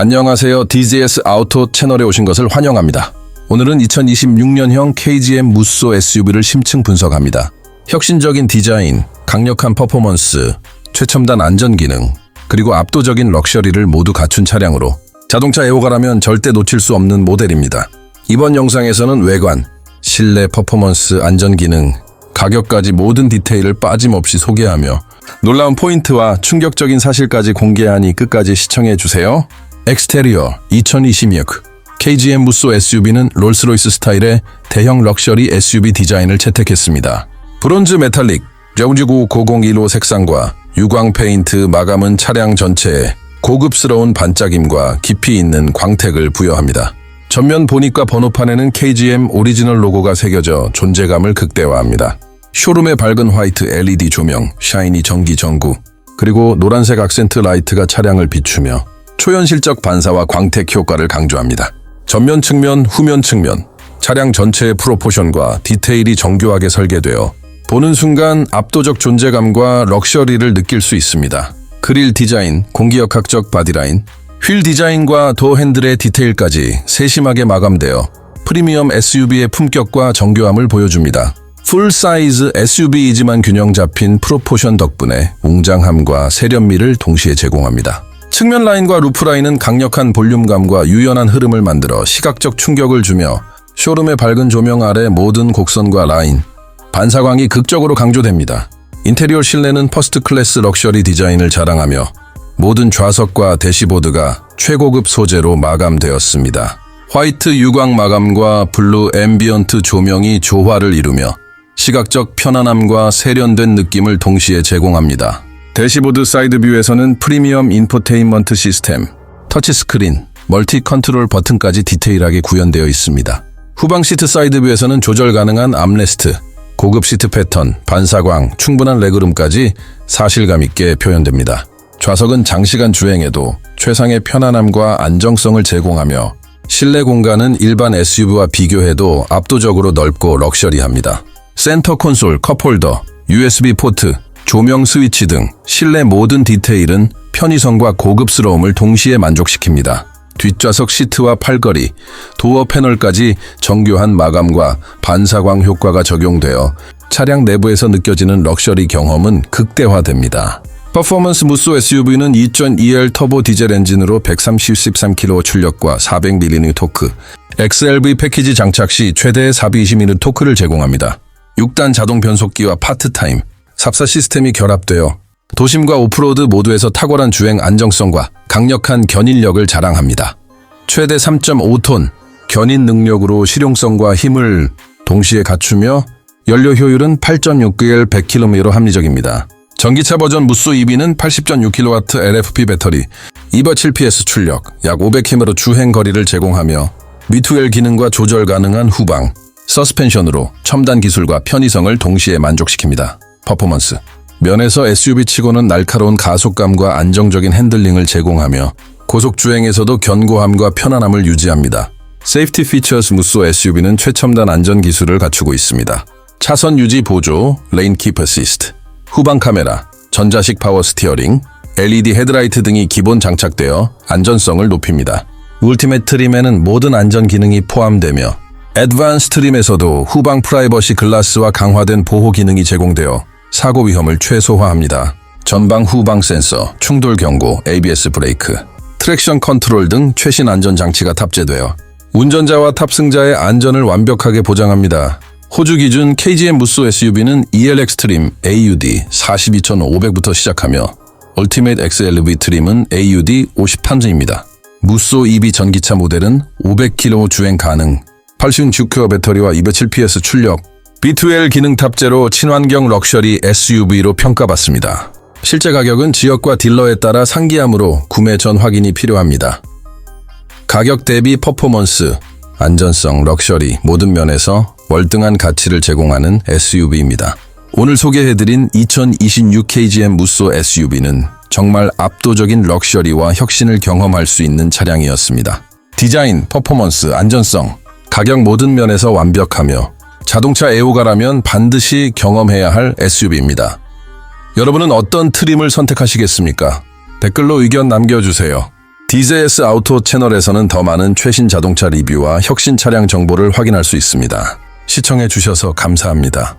안녕하세요. DZS 아우토 채널에 오신 것을 환영합니다. 오늘은 2026년형 KGM 무쏘 SUV를 심층 분석합니다. 혁신적인 디자인, 강력한 퍼포먼스, 최첨단 안전 기능, 그리고 압도적인 럭셔리를 모두 갖춘 차량으로 자동차 애호가라면 절대 놓칠 수 없는 모델입니다. 이번 영상에서는 외관, 실내 퍼포먼스, 안전 기능, 가격까지 모든 디테일을 빠짐없이 소개하며 놀라운 포인트와 충격적인 사실까지 공개하니 끝까지 시청해 주세요. 엑스테리어 2026 KGM 무쏘 SUV는 롤스로이스 스타일의 대형 럭셔리 SUV 디자인을 채택했습니다. 브론즈 메탈릭 영지구 001호 색상과 유광 페인트 마감은 차량 전체에 고급스러운 반짝임과 깊이 있는 광택을 부여합니다. 전면 보닛과 번호판에는 KGM 오리지널 로고가 새겨져 존재감을 극대화합니다. 쇼룸의 밝은 화이트 LED 조명, 샤이니 전기 전구, 그리고 노란색 악센트 라이트가 차량을 비추며 초현실적 반사와 광택 효과를 강조합니다. 전면 측면, 후면 측면, 차량 전체의 프로포션과 디테일이 정교하게 설계되어 보는 순간 압도적 존재감과 럭셔리를 느낄 수 있습니다. 그릴 디자인, 공기역학적 바디라인, 휠 디자인과 도어 핸들의 디테일까지 세심하게 마감되어 프리미엄 SUV의 품격과 정교함을 보여줍니다. 풀 사이즈 SUV이지만 균형 잡힌 프로포션 덕분에 웅장함과 세련미를 동시에 제공합니다. 측면 라인과 루프 라인은 강력한 볼륨감과 유연한 흐름을 만들어 시각적 충격을 주며 쇼룸의 밝은 조명 아래 모든 곡선과 라인, 반사광이 극적으로 강조됩니다. 인테리어 실내는 퍼스트 클래스 럭셔리 디자인을 자랑하며 모든 좌석과 대시보드가 최고급 소재로 마감되었습니다. 화이트 유광 마감과 블루 앰비언트 조명이 조화를 이루며 시각적 편안함과 세련된 느낌을 동시에 제공합니다. 대시보드 사이드 뷰에서는 프리미엄 인포테인먼트 시스템, 터치스크린, 멀티 컨트롤 버튼까지 디테일하게 구현되어 있습니다. 후방 시트 사이드 뷰에서는 조절 가능한 암레스트, 고급 시트 패턴, 반사광, 충분한 레그룸까지 사실감 있게 표현됩니다. 좌석은 장시간 주행에도 최상의 편안함과 안정성을 제공하며 실내 공간은 일반 SUV와 비교해도 압도적으로 넓고 럭셔리합니다. 센터 콘솔, 컵홀더, USB 포트, 조명 스위치 등 실내 모든 디테일은 편의성과 고급스러움을 동시에 만족시킵니다. 뒷좌석 시트와 팔걸이, 도어 패널까지 정교한 마감과 반사광 효과가 적용되어 차량 내부에서 느껴지는 럭셔리 경험은 극대화됩니다. 퍼포먼스 무쏘 SUV는 2.2L 터보 디젤 엔진으로 133kW 출력과 400mN 토크, XLV 패키지 장착 시 최대 420mN 토크를 제공합니다. 6단 자동 변속기와 파트타임, 삽사 시스템이 결합되어 도심과 오프로드 모두에서 탁월한 주행 안정성과 강력한 견인력을 자랑합니다. 최대 3.5톤 견인 능력으로 실용성과 힘을 동시에 갖추며 연료 효율은 8.6GL 100km로 합리적입니다. 전기차 버전 무쏘 EV는 80.6kW LFP 배터리, 2.7PS 출력, 약 500km로 주행 거리를 제공하며 미투엘 기능과 조절 가능한 후방, 서스펜션으로 첨단 기술과 편의성을 동시에 만족시킵니다. 퍼포먼스 면에서 SUV치고는 날카로운 가속감과 안정적인 핸들링을 제공하며 고속 주행에서도 견고함과 편안함을 유지합니다. 세이프티 피처스 무쏘 SUV는 최첨단 안전 기술을 갖추고 있습니다. 차선 유지 보조, 레인 킵 어시스트, 후방 카메라, 전자식 파워 스티어링, LED 헤드라이트 등이 기본 장착되어 안전성을 높입니다. 울티메트 트림에는 모든 안전 기능이 포함되며 애드반스 트림에서도 후방 프라이버시 글라스와 강화된 보호 기능이 제공되어 사고 위험을 최소화합니다. 전방 후방 센서, 충돌 경고, ABS 브레이크, 트랙션 컨트롤 등 최신 안전 장치가 탑재되어 운전자와 탑승자의 안전을 완벽하게 보장합니다. 호주 기준 KGM 무쏘 SUV는 ELX 트림 AUD 42,500부터 시작하며 얼티메이트 XLV 트림은 AUD 53입니다. 무쏘 EV 전기차 모델은 500km 주행 가능, 86큐어 배터리와 207PS 출력, B2L 기능 탑재로 친환경 럭셔리 SUV로 평가받습니다. 실제 가격은 지역과 딜러에 따라 상기함으로 구매 전 확인이 필요합니다. 가격 대비 퍼포먼스, 안전성, 럭셔리 모든 면에서 월등한 가치를 제공하는 SUV입니다. 오늘 소개해드린 2026 KGM 무쏘 SUV는 정말 압도적인 럭셔리와 혁신을 경험할 수 있는 차량이었습니다. 디자인, 퍼포먼스, 안전성, 가격 모든 면에서 완벽하며 자동차 애호가라면 반드시 경험해야 할 SUV입니다. 여러분은 어떤 트림을 선택하시겠습니까? 댓글로 의견 남겨주세요. DJS 아우토 채널에서는 더 많은 최신 자동차 리뷰와 혁신 차량 정보를 확인할 수 있습니다. 시청해 주셔서 감사합니다.